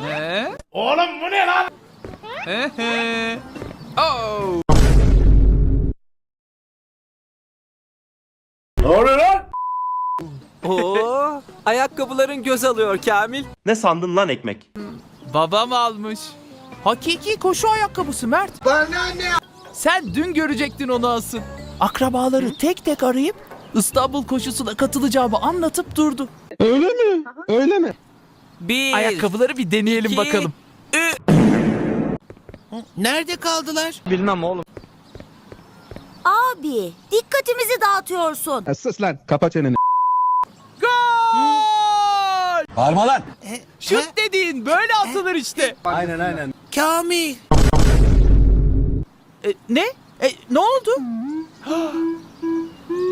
He? Oğlum bu ne lan? He he. Oh. Oo, ayakkabıların göz alıyor Kamil. Ne sandın lan ekmek? Babam almış. Hakiki koşu ayakkabısı Mert. Bana ne? Sen dün görecektin onu asıl. Akrabaları tek tek arayıp İstanbul koşusuna katılacağımı anlatıp durdu. Bir, Ayakkabıları bir deneyelim iki, bakalım. Nerede kaldılar? Bilmem oğlum. Abi dikkatimizi dağıtıyorsun. Ya sus lan kapa çeneni. Gol! Bağırma lan. E, Şut dediğin böyle atılır işte. Aynen aynen. Kamil. E, ne? E, ne oldu?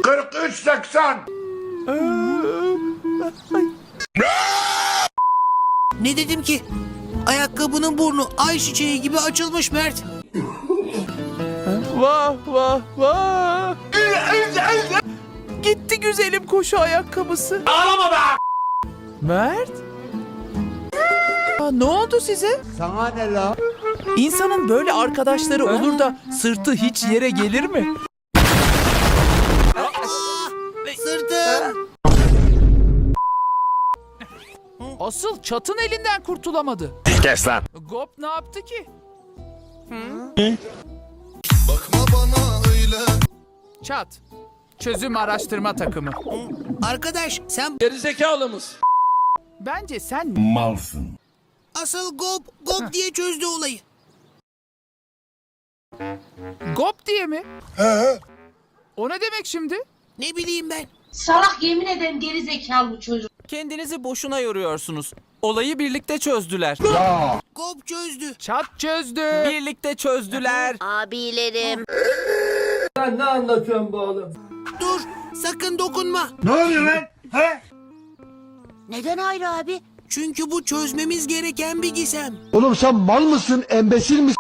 43.80 Ne dedim ki? Ayakkabının burnu ay çiçeği gibi açılmış Mert. Vah vah vah. Gitti güzelim koşu ayakkabısı. Ağlama be! Mert? Aa, ne oldu size? Sana ne la? İnsanın böyle arkadaşları olur da sırtı hiç yere gelir mi? Sırtım. Asıl çatın elinden kurtulamadı. Kes lan Gop ne yaptı ki? Bakma bana öyle Çat. Çözüm araştırma takımı. Arkadaş sen Bence sen asıl gop gop diye çözdü olayı. Gop diye mi? O ne demek şimdi? Ne bileyim ben. Salak yemin ederim geri zekalı bu çocuk. Kendinizi boşuna yoruyorsunuz. Olayı birlikte çözdüler. Gop çözdü. Çat çözdü. birlikte çözdüler. Abilerim. Dur sakın dokunma. Neden ayrı abi? Çünkü bu çözmemiz gereken bir gizem. Oğlum sen mal mısın? Embesil misin?